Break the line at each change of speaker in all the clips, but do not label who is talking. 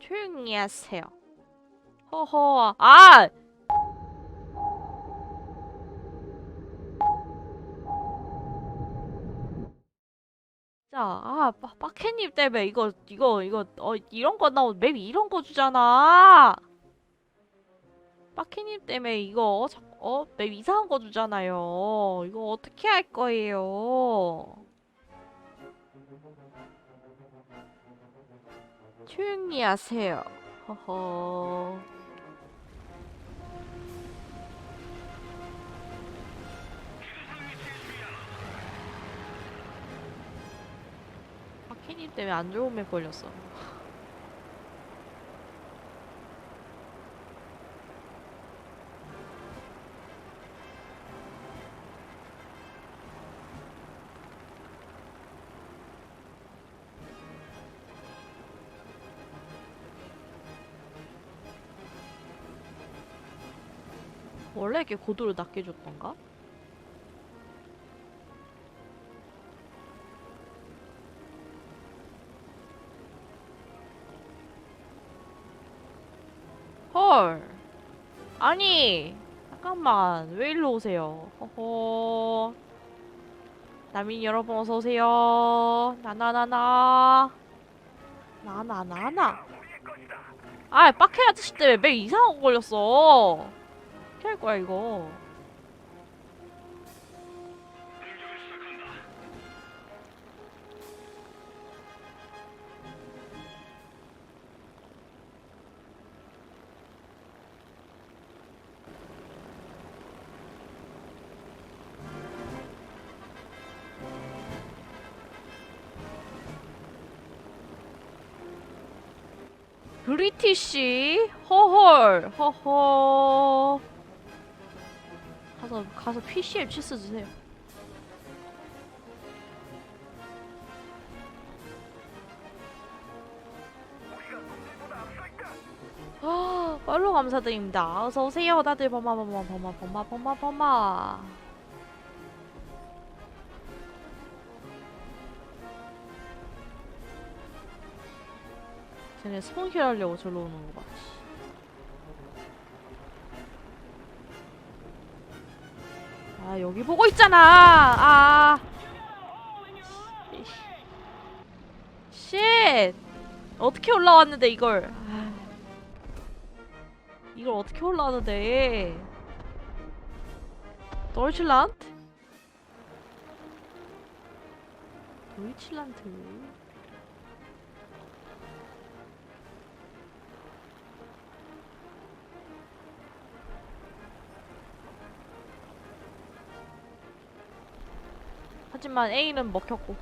조용히 하세요. 허허. 아! 자, 아, 빠, 빠케님 때문에 이거, 이거, 이거, 어, 이런 거 나오, 맵 이런 거 주잖아. 빠케님 때문에 이거, 어, 자, 어, 맵 이상한 거 주잖아요. 이거 어떻게 할 거예요? 조용히 하세요. 허허. 박해님 때문에 안 좋은 맵 걸렸어. 원래 이렇게 고도를 낮게 줬던가? 헐. 아니, 잠깐만. 왜 일로 오세요? 허허. 나민 여러분 어서 오세요. 나나나나. 나나나나. 아, 빡해 아저씨 때문에 매 이상한 거 걸렸어. 어떻게 할 거야, 이거? 브리티시 허헐 허허 가서 가서 PCM 치스 주세요. 아, 팔로 감사드립니다. 어서 오세요, 다들 범마 범마 범마 범마 범마 범마. 쟤네 손실하려고 절로 오는 거 봐. 아 여기 보고 있잖아. 아. 씨. 쉣. 어떻게 올라왔는데 이걸? 아. 이걸 어떻게 올라왔는데? 도이칠란드? 도이칠란드. 하지만 A는 먹혔고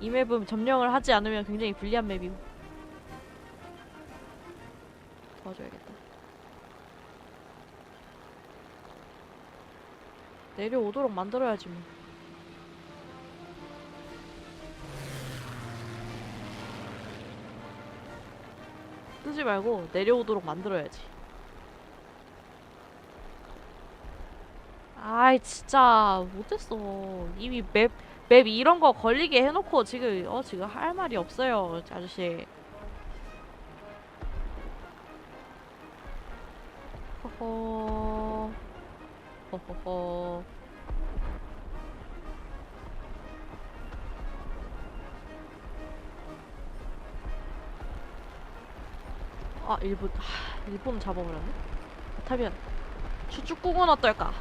이 맵은 점령을 하지 않으면 굉장히 불리한 맵이고 도와줘야겠다. 내려오도록 만들어야지 뭐. 뜨지 말고 내려오도록 만들어야지 아이 진짜 못했어. 이미 맵, 맵 이런 거 걸리게 해놓고 지금 어 지금 할 말이 없어요 아저씨. 허허. 허허허. 아 일본 하, 일본 잡아버렸네? 타비안. 추축국은 어떨까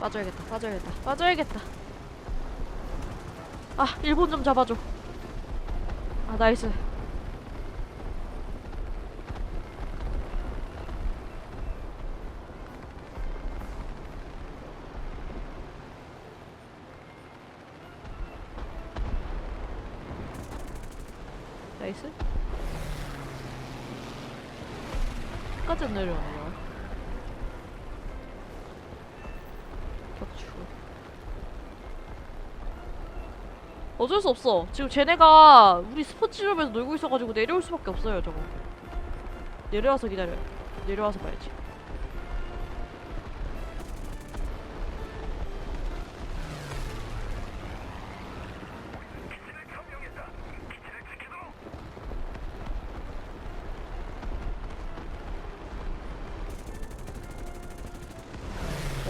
빠져야겠다 빠져야겠다 빠져야겠다. 아 일본 좀 잡아줘. 아 나이스. 나이스. 끝까지 내려오네 요 격추 어쩔 수 없어. 지금 쟤네가 우리 스포츠점에서 놀고 있어가지고 내려올 수밖에 없어요 저거. 내려와서 기다려. 내려와서 봐야지.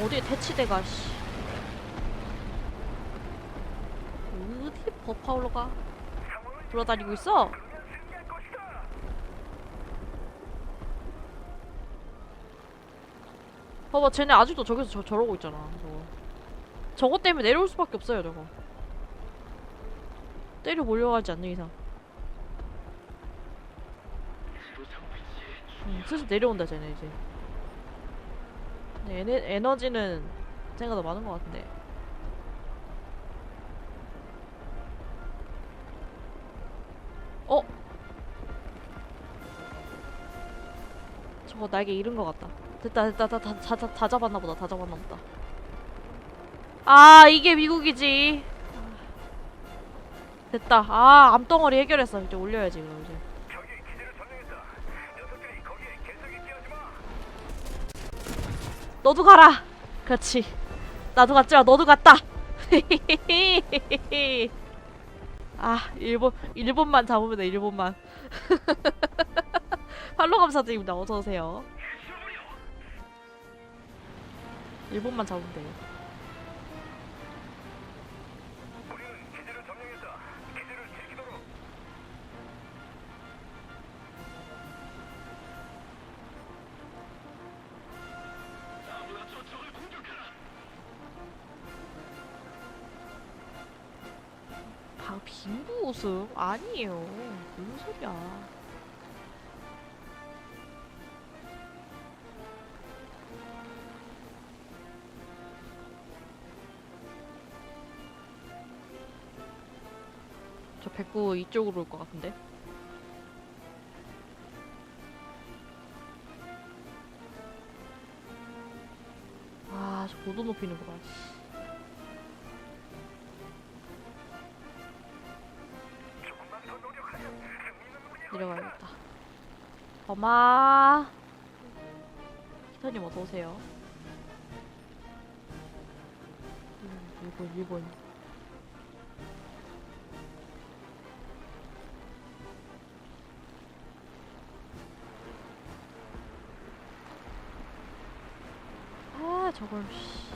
어디에 대치대가 씨 어디 버파울로가? 돌아다니고 있어? 봐봐 쟤네 아직도 저기서 저, 저러고 있잖아 저거. 저거 때문에 내려올 수밖에 없어요 저거. 때려 몰려가지 않는 이상. 음, 슬슬 내려온다 쟤네 이제. 네, 에네, 에너지는 생각보다 많은 것 같은데 저거 날개 잃은 것 같다. 됐다 됐다 다, 다, 다, 다, 다 잡았나 보다 다 잡았나 보다. 아 이게 미국이지. 됐다. 아 암덩어리 해결했어. 이제 올려야지 그럼 이제. 너도 가라. 그렇지. 나도 갔지만 너도 갔다. 아 일본 일본만 잡으면 돼 일본만 감사드립니다. 어서 오세요. 일본만 잡으면 돼요. 방 빙구 웃음 아니에요. 무슨 소리야 저 백구 이쪽으로 올 것 같은데 아 저 보도 높이는 거 봐 내려가야겠다. 엄마. 기사님 어서 오세요. 음, 일본 일본. 저걸. 씨.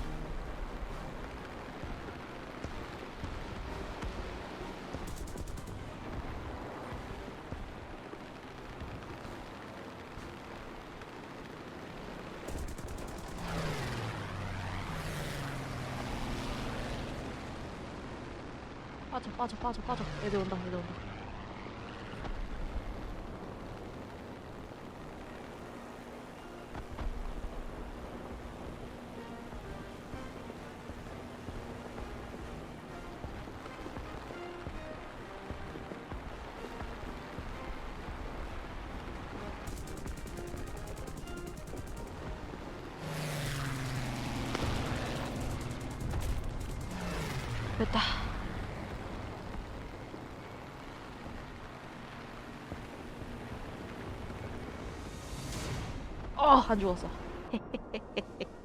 빠져 빠져 빠져 빠져. 애들 온다 애들 온다. 어, 안 죽었어.